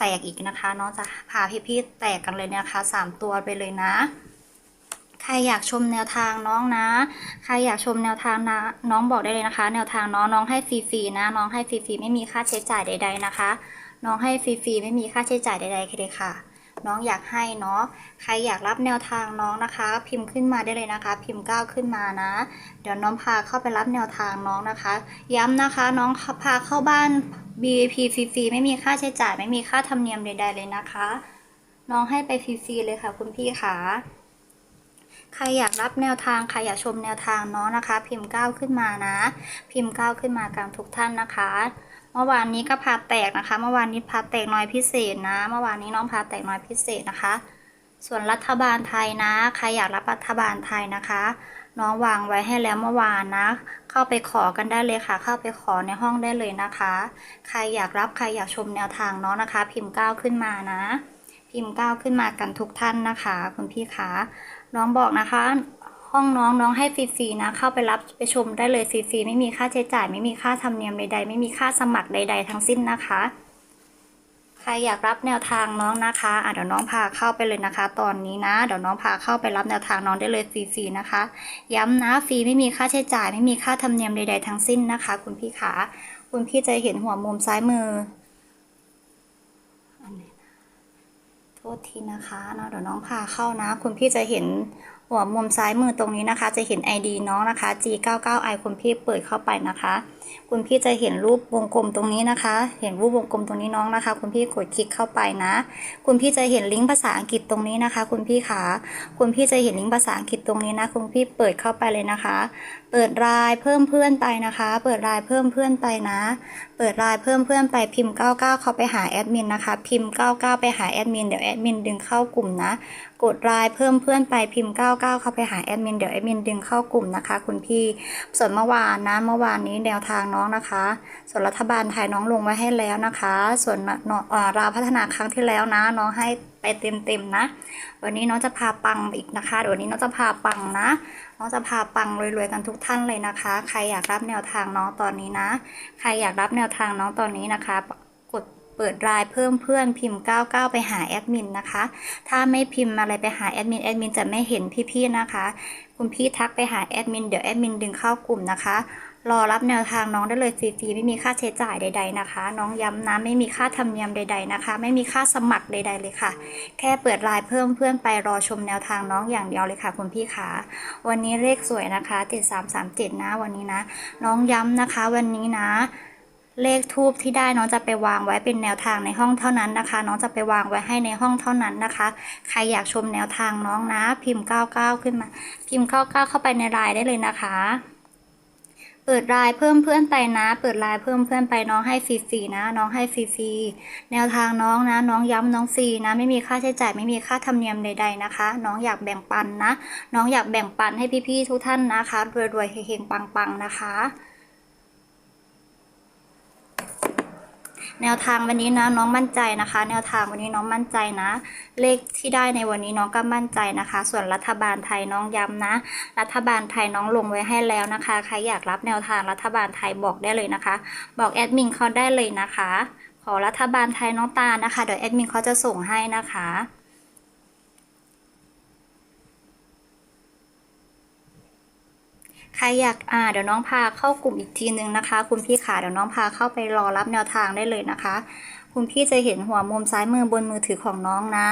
แตกอีกนะคะน้องจะพาพี่ๆแตกกันเลยนะคะสามตัวไปเลยนะ ใครอยากชมแนวทางน้องนะ ใครอยากชมแนวทางนะน้องบอกได้เลยนะคะ แนวทางน้องน้องให้ฟรีๆนะ น้องให้ฟรีๆไม่มีค่าใช้จ่ายใด ๆนะคะ น้องให้ฟรีๆไม่มีค่าใช้จ่ายใดๆเลยค่ะน้องอยากให้เนาะ ใครอยากรับแนวทางน้องนะคะ พิมพ์ขึ้นมาได้เลยนะคะ พิมพ์ก้าวขึ้นมานะ เดี๋ยวน้องพาเข้าไปรับแนวทางน้องนะคะ ย้ำนะคะ น้องพาเข้าบ้าน BAP ฟรีๆไม่มีค่าใช้จ่ายไม่มีค่าธรรมเนียมใดๆเลยนะคะ น้องให้ไปฟรีๆเลยค่ะ คุณพี่ขาใครอยากรับแนวทางใครอยากชมแนวทางน้องนะคะ พิมพ์ก้าวขึ้นมานะ พิมพ์ก้าวขึ้นมากันทุกท่านนะคะ เมื่อวานนี้ก็พาแตกนะคะ เมื่อวานนี้พาแตกน้อยพิเศษนะ เมื่อวานนี้น้องพาแตกน้อยพิเศษนะคะ ส่วนรัฐบาลไทยนะ ใครอยากรับรัฐบาลไทยนะคะ น้องวางไว้ให้แล้วเมื่อวานนะ เข้าไปขอกันได้เลยค่ะ เข้าไปขอในห้องได้เลยนะคะ ใครอยากรับใครอยากชมแนวทางน้องนะคะ พิมพ์ก้าวขึ้นมานะ พิมพ์ก้าวขึ้นมากันทุกท่านนะคะ คุณพี่คะน้องบอกนะคะ ห้องน้องน้องให้ฟรีๆนะ เข้าไปรับไปชมได้เลยฟรีๆไม่มีค่าใช้จ่าย ไม่มีค่าธรรมเนียมใดๆ ไม่มีค่าสมัครใด ๆ ทั้งสิ้นนะคะ ใครอยากรับแนวทางน้องนะคะอะเดี๋ยวน้องพาเข้าไปเลยนะคะ ตอนนี้นะ เดี๋ยวน้องพาเข้าไปรับแนวทางน้องได้เลยฟรีๆนะคะ ย้ำนะฟรีไม่มีค่าใช้จ่ายไม่มีค่าธรรมเนียมใดๆทั้งสิ้นนะคะ คุณพี่ขาคุณพี่จะเห็นหัวมุมซ้ายมือโทษทีนะคะเนาะเดี๋ยวน้องพาเข้านะ คุณพี่จะเห็น หัวมุมซ้ายมือตรงนี้นะคะ จะเห็น ID น้องนะคะ G99i คุณพี่เปิดเข้าไปนะคะ คุณพี่จะเห็นรูปวงกลมตรงนี้นะคะ เห็นรูปวงกลมตรงนี้น้องนะคะ คุณพี่กดคลิกเข้าไปนะ คุณพี่จะเห็นลิงก์ภาษาอังกฤษตรงนี้นะคะ คุณพี่ขาคุณพี่จะเห็นลิงก์ภาษาอังกฤษตรงนี้นะ คุณพี่เปิดเข้าไปเลยนะคะ เปิดรายเพิ่มเพื่อนไปนะคะ เปิดรายเพิ่มเพื่อนไปนะ เปิดรายเพิ่มเพื่อนไปพิมพ์ 99 เข้าไปหาแอดมินนะคะ พิมพ์ 99 ไปหาแอดมินเดี๋ยวแอดมินดึงเข้ากลุ่มนะ กดรายเพิ่มเพื่อนไปพิมพ์ 99เข้าไปหาแอดมินเดี๋ยวแอดมินดึงเข้ากลุ่มนะคะคุณพี่ ส่วนเมื่อวานนะเมื่อวานนี้แนวทางน้องนะคะ ส่วนรัฐบาลไทยน้องลงไว้ให้แล้วนะคะ ส่วนเอ่อราพัฒนาครั้งที่แล้วนะน้องให้ไปเต็มๆนะ วันนี้น้องจะพาปังอีกนะคะเดี๋ยววันนี้น้องจะพาปังนะ น้องจะพาปังรวยๆกันทุกท่านเลยนะคะ ใครอยากรับแนวทางน้องตอนนี้นะ ใครอยากรับแนวทางน้องตอนนี้นะคะ เปิดรายเพิ่มเพื่อนพิมพ์ 99 ไปหาแอดมินนะคะ ถ้าไม่พิมพ์อะไรไปหาแอดมินแอดมินจะไม่เห็นพี่ๆนะคะ คุณพี่ทักไปหาแอดมินเดี๋ยวแอดมินดึงเข้ากลุ่มนะคะ รอรับแนวทางน้องได้เลยฟรีๆไม่มีค่าใช้จ่ายใด ๆนะคะ น้องย้ำนะไม่มีค่าธรรมเนียมใด ๆนะคะ ไม่มีค่าสมัครใด ๆ เลยค่ะ แค่เปิดรายเพิ่มเพื่อนไปรอชมแนวทางน้องอย่างเดียวเลยค่ะคุณพี่ขาวันนี้เลขสวยนะคะติด337นะวันนี้นะ น้องย้ำนะคะ วันนี้นะ เลขทูบที่ได้น้องจะไปวางไว้เป็นแนวทางในห้องเท่านั้นนะคะ น้องจะไปวางไว้ให้ในห้องเท่านั้นนะคะ ใครอยากชมแนวทางน้องนะ พิมพ์ 99 ขึ้นมา พิมพ์ 99 เข้าไปในไลน์ได้เลยนะคะ เปิดไลน์เพิ่มเพื่อนไปนะ เปิดไลน์เพิ่มเพื่อนไปน้องให้ฟรีๆนะ น้องให้ฟรีๆแนวทางน้องนะ น้องย้ำน้องฟรีนะ ไม่มีค่าใช้จ่ายไม่มีค่าธรรมเนียมใดๆนะคะ น้องอยากแบ่งปันนะ น้องอยากแบ่งปันให้พี่ๆทุกท่านนะคะรวยๆเฮงๆปังๆนะคะ แนวทางวันนี้นะน้องมั่นใจนะคะ แนวทางวันนี้น้องมั่นใจนะ เลขที่ได้ในวันนี้น้องก็มั่นใจนะคะ ส่วนรัฐบาลไทยน้องย้ำนะ รัฐบาลไทยน้องลงไว้ให้แล้วนะคะใครอยากรับแนวทางรัฐบาลไทยบอกได้เลยนะคะ บอกแอดมินเขาได้เลยนะคะ ขอรัฐบาลไทยน้องตานะคะเดี๋ยวแอดมินเขาจะส่งให้นะคะ ใครอยากอ่าเดี๋ยวน้องพาเข้ากลุ่มอีกทีนึงนะคะ คุณพี่ขาเดี๋ยวน้องพาเข้าไปรอรับแนวทางได้เลยนะคะ คุณพี่จะเห็นหัวมุมซ้ายมือบนมือถือของน้องนะ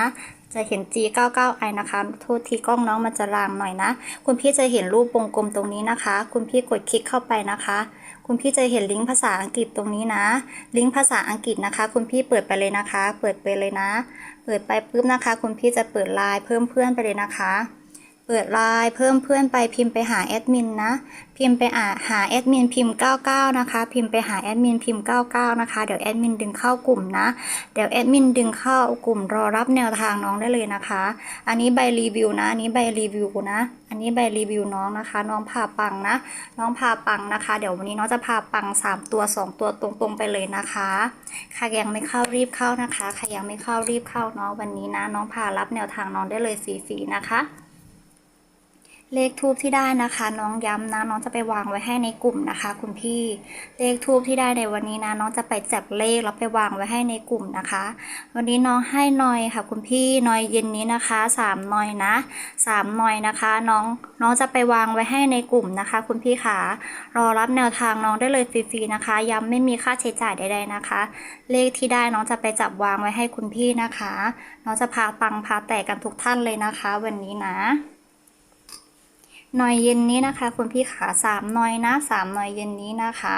จะเห็น G99i นะคะโทษทีกล้องน้องมันจะลางหน่อยนะ คุณพี่จะเห็นรูปวงกลมตรงนี้นะคะ คุณพี่กดคลิกเข้าไปนะคะคุณพี่จะเห็นลิงก์ภาษาอังกฤษตรงนี้นะ ลิงก์ภาษาอังกฤษนะคะ คุณพี่เปิดไปเลยนะคะ เปิดไปเลยนะ เปิดไปปุ๊บนะคะ คุณพี่จะเปิดไลน์เพิ่มเพื่อนไปเลยนะคะ เปิดไลน์เพิ่มเพื่อนไปพิมพ์ไปหาแอดมินนะ พิมพ์ไปอ่าหาแอดมินพิมพ์ 99 นะคะ พิมพ์ไปหาแอดมินพิมพ์ 99 นะคะ เดี๋ยวแอดมินดึงเข้ากลุ่มนะ เดี๋ยวแอดมินดึงเข้ากลุ่มรอรับแนวทางน้องได้เลยนะคะ อันนี้ใบรีวิวนะ อันนี้ใบรีวิวนะ อันนี้ใบรีวิวน้องนะคะ น้องพาปังนะ น้องพาปังนะคะ เดี๋ยววันนี้น้องจะพาปัง 3 ตัว 2 ตัวตรงๆไปเลยนะคะใครยังไม่เข้ารีบเข้านะคะใครยังไม่เข้ารีบเข้าเนาะวันนี้นะ น้องพารับแนวทางน้องได้เลยฟรีๆนะคะ เลขทูบที่ได้นะคะ น้องย้ำนะน้องจะไปวางไว้ให้ในกลุ่มนะคะ คุณพี่เลขทูบที่ได้ในวันนี้นะน้องจะไปจับเลขแล้วไปวางไว้ให้ในกลุ่มนะคะ วันนี้น้องให้หน่อยค่ะ คุณพี่หน่อยเย็นนี้นะคะสามหน่อยนะสามหน่อยนะคะ น้องน้องจะไปวางไว้ให้ในกลุ่มนะคะ คุณพี่ขารอรับแนวทางน้องได้เลยฟรีๆนะคะ ย้ำไม่มีค่าใช้จ่ายใดๆนะคะ เลขที่ได้น้องจะไปจับวางไว้ให้คุณพี่นะคะ น้องจะพาปังพาแตกกันทุกท่านเลยนะคะ วันนี้นะ หน่อยเย็นนี้นะคะ คุณพี่ขาสามหน่อยนะสามหน่อยเย็นนี้นะคะ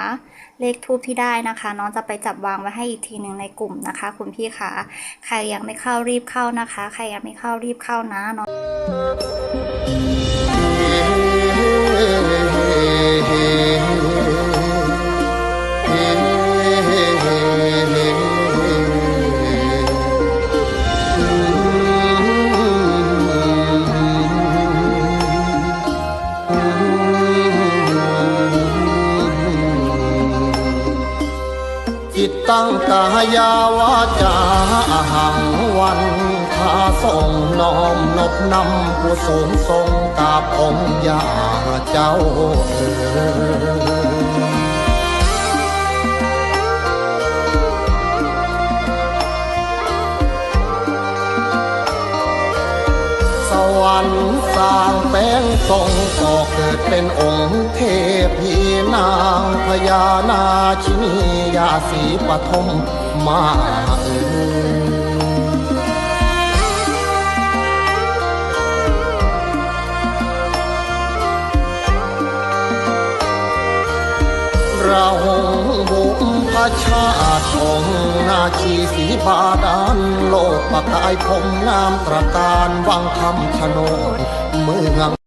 เลขทูบที่ได้นะคะ น้องจะไปจับวางไว้ให้อีกทีหนึ่งในกลุ่มนะคะ คุณพี่ขาใครยังไม่เข้ารีบเข้านะคะ ใครยังไม่เข้ารีบเข้านะน้องังกายาวาจาหังวันข้าทรงน้อมนบนำผู้สงทรงกาบองค์ยาเจ้าเอ๋ย สร้างแป้งทรงก่อเกิดเป็นองค์เทพีนางพญานาชินียาสีปฐมมาเอ่ยเราบุพพชาติองนาชีสีบาดาลโลกประกายผมงามตระการวังคำชะโนด เมือง